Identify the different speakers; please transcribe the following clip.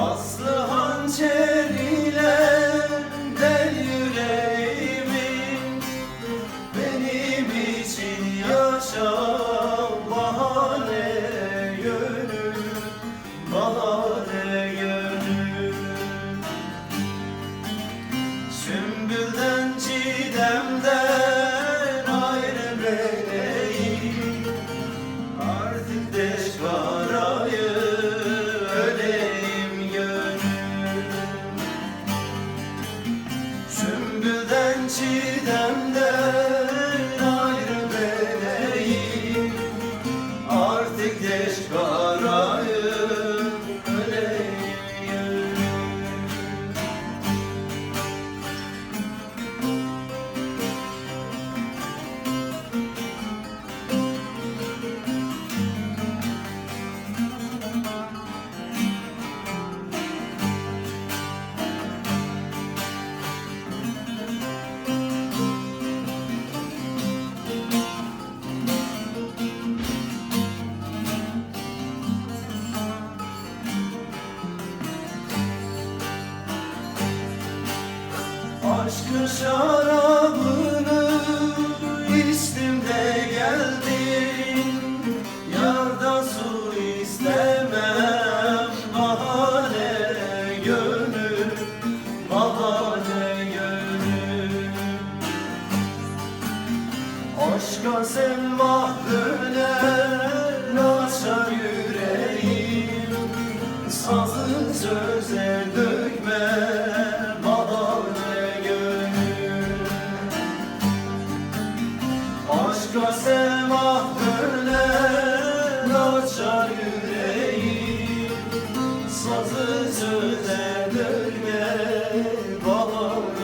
Speaker 1: Aslı hançer ile del yüreğimi Benim için yaşa bahane gönül Bahane gönül Sümbülden çiğdemden Sümbülden Aşkın şarabını içtim de geldim Yardan su istemem bahane gönül Bahane gönül. Aşka sevmah döner açar yüreğim Sazı söze dökme açar yüreğim Sazı söze dökme bahane